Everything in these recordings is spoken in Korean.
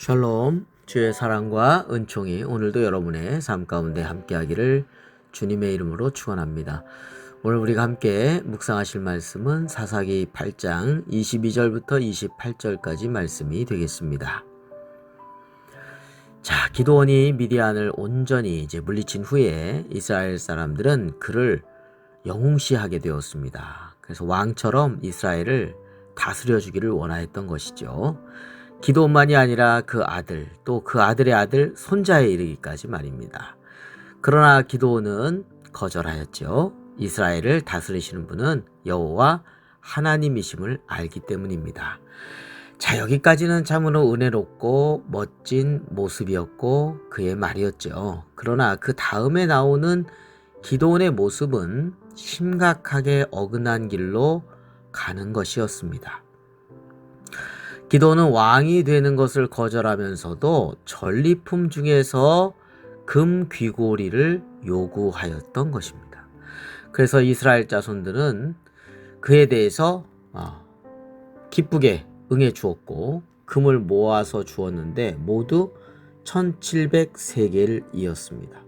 샬롬, 주의 사랑과 은총이 오늘도 여러분의 삶 가운데 함께하기를 주님의 이름으로 축원합니다. 오늘 우리가 함께 묵상하실 말씀은 사사기 8장 22절부터 28절까지 말씀이 되겠습니다. 자, 기도원이 미디안을 온전히 이제 물리친 후에 이스라엘 사람들은 그를 영웅시하게 되었습니다. 그래서 왕처럼 이스라엘을 다스려 주기를 원하였던 것이죠. 기도원만이 아니라 그 아들, 또 그 아들의 아들, 손자에 이르기까지 말입니다. 그러나 기도원은 거절하였죠. 이스라엘을 다스리시는 분은 여호와 하나님이심을 알기 때문입니다. 자, 여기까지는 참으로 은혜롭고 멋진 모습이었고 그의 말이었죠. 그러나 그 다음에 나오는 기도원의 모습은 심각하게 어긋난 길로 가는 것이었습니다. 기도는 왕이 되는 것을 거절하면서도 전리품 중에서 금 귀고리를 요구하였던 것입니다. 그래서 이스라엘 자손들은 그에 대해서 어, 기쁘게 응해 주었고 금을 모아서 주었는데 모두 1700세겔 이었습니다.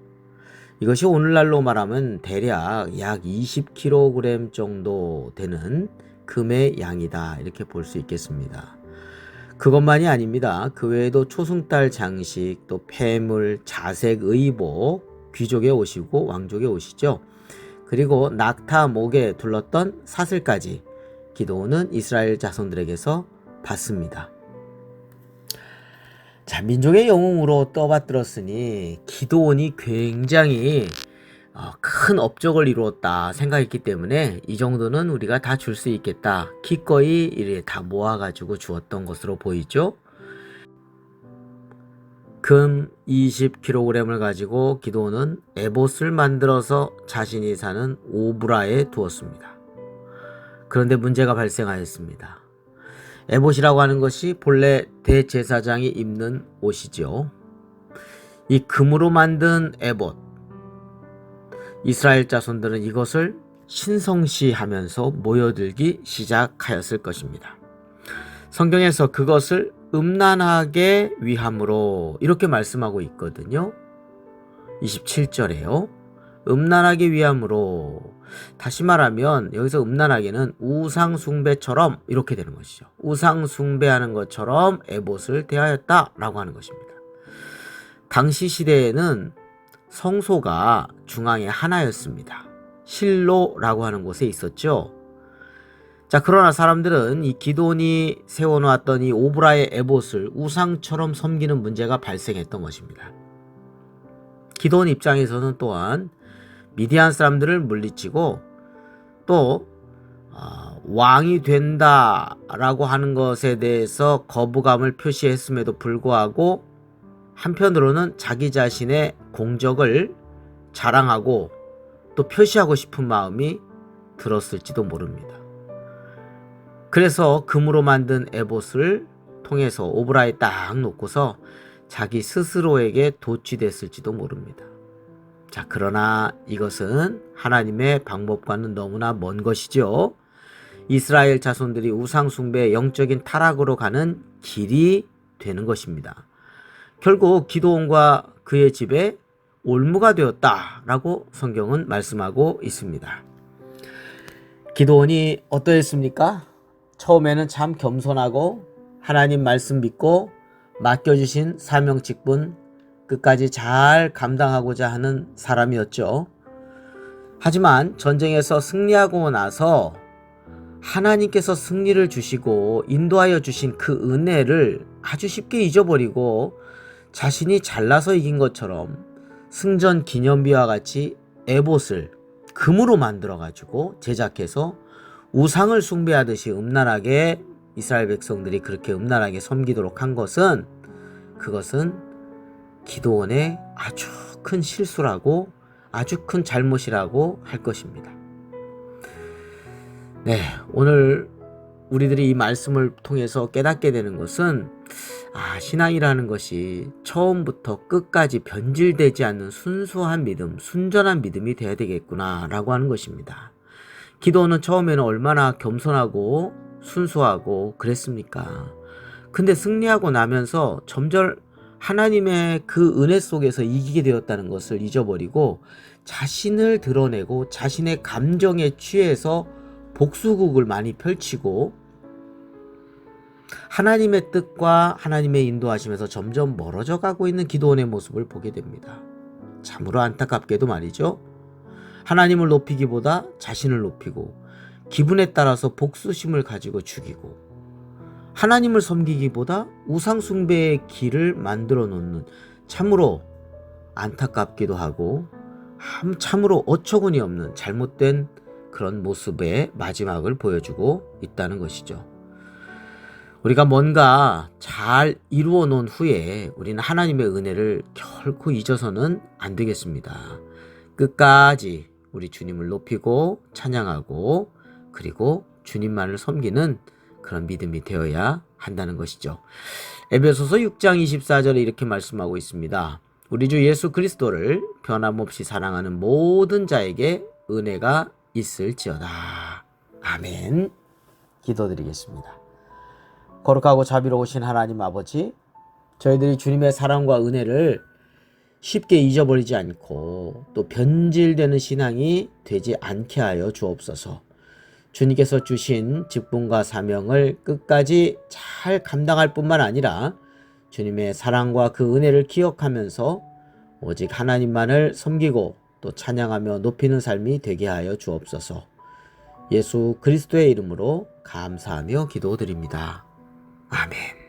이것이 오늘날로 말하면 대략 약 20kg 정도 되는 금의 양이다 이렇게 볼 수 있겠습니다. 그것만이 아닙니다. 그 외에도 초승달 장식, 또 폐물, 자색 의복, 귀족의 옷이고 왕족의 옷이죠. 그리고 낙타 목에 둘렀던 사슬까지 기도는 이스라엘 자손들에게서 받습니다. 자, 민족의 영웅으로 떠받들었으니 기도원이 굉장히 어, 큰 업적을 이루었다 생각했기 때문에 이 정도는 우리가 다 줄 수 있겠다. 기꺼이 이래 다 모아가지고 주었던 것으로 보이죠. 금 20kg을 가지고 기도는 에봇을 만들어서 자신이 사는 오브라에 두었습니다. 그런데 문제가 발생하였습니다. 에봇이라고 하는 것이 본래 대제사장이 입는 옷이죠. 이 금으로 만든 에봇, 이스라엘 자손들은 이것을 신성시하면서 모여들기 시작하였을 것입니다. 성경에서 그것을 음란하게 위함으로 이렇게 말씀하고 있거든요. 27절에요. 음란하게 위함으로 다시 말하면 여기서 음란하게는 우상 숭배처럼 이렇게 되는 것이죠. 우상 숭배하는 것처럼 에봇을 대하였다라고 하는 것입니다. 당시 시대에는 성소가 중앙에 하나였습니다. 실로라고 하는 곳에 있었죠. 자, 그러나 사람들은 이 기돈이 세워놓았던 이 오브라의 에봇을 우상처럼 섬기는 문제가 발생했던 것입니다. 기돈 입장에서는 또한 미디안 사람들을 물리치고 또 어, 왕이 된다라고 하는 것에 대해서 거부감을 표시했음에도 불구하고 한편으로는 자기 자신의 공적을 자랑하고 또 표시하고 싶은 마음이 들었을지도 모릅니다. 그래서 금으로 만든 에봇을 통해서 오브라에 딱 놓고서 자기 스스로에게 도취됐을지도 모릅니다. 자, 그러나 이것은 하나님의 방법과는 너무나 먼 것이죠. 이스라엘 자손들이 우상숭배의 영적인 타락으로 가는 길이 되는 것입니다. 결국 기도원과 그의 집에 올무가 되었다라고 성경은 말씀하고 있습니다. 기도원이 어떠했습니까? 처음에는 참 겸손하고 하나님 말씀 믿고 맡겨주신 사명 직분 끝까지 잘 감당하고자 하는 사람이었죠. 하지만 전쟁에서 승리하고 나서 하나님께서 승리를 주시고 인도하여 주신 그 은혜를 아주 쉽게 잊어버리고 자신이 잘나서 이긴 것처럼 승전 기념비와 같이 에봇을 금으로 만들어 가지고 제작해서 우상을 숭배하듯이 음란하게 이스라엘 백성들이 그렇게 음란하게 섬기도록 한 것은 그것은 기도원의 아주 큰 실수라고 아주 큰 잘못이라고 할 것입니다. 네, 오늘 우리들이 이 말씀을 통해서 깨닫게 되는 것은 아, 신앙이라는 것이 처음부터 끝까지 변질되지 않는 순수한 믿음, 순전한 믿음이 돼야 되겠구나라고 하는 것입니다. 기도는 처음에는 얼마나 겸손하고 순수하고 그랬습니까? 근데 승리하고 나면서 점점 하나님의 그 은혜 속에서 이기게 되었다는 것을 잊어버리고 자신을 드러내고 자신의 감정에 취해서 복수국을 많이 펼치고 하나님의 뜻과 하나님의 인도하심에서 점점 멀어져 가고 있는 기도원의 모습을 보게 됩니다. 참으로 안타깝게도 말이죠. 하나님을 높이기보다 자신을 높이고 기분에 따라서 복수심을 가지고 죽이고 하나님을 섬기기보다 우상숭배의 길을 만들어 놓는 참으로 안타깝기도 하고 참- 참으로 어처구니 없는 잘못된 그런 모습의 마지막을 보여주고 있다는 것이죠. 우리가 뭔가 잘 이루어 놓은 후에 우리는 하나님의 은혜를 결코 잊어서는 안 되겠습니다. 끝까지 우리 주님을 높이고 찬양하고 그리고 주님만을 섬기는 그런 믿음이 되어야 한다는 것이죠. 에베소서 6장 24절에 이렇게 말씀하고 있습니다. 우리 주 예수 그리스도를 변함없이 사랑하는 모든 자에게 은혜가 있을지어다. 아멘. 기도드리겠습니다. 거룩하고 자비로우신 하나님 아버지, 저희들이 주님의 사랑과 은혜를 쉽게 잊어버리지 않고 또 변질되는 신앙이 되지 않게 하여 주옵소서. 주님께서 주신 직분과 사명을 끝까지 잘 감당할 뿐만 아니라 주님의 사랑과 그 은혜를 기억하면서 오직 하나님만을 섬기고 또 찬양하며 높이는 삶이 되게 하여 주옵소서. 예수 그리스도의 이름으로 감사하며 기도드립니다. 아멘.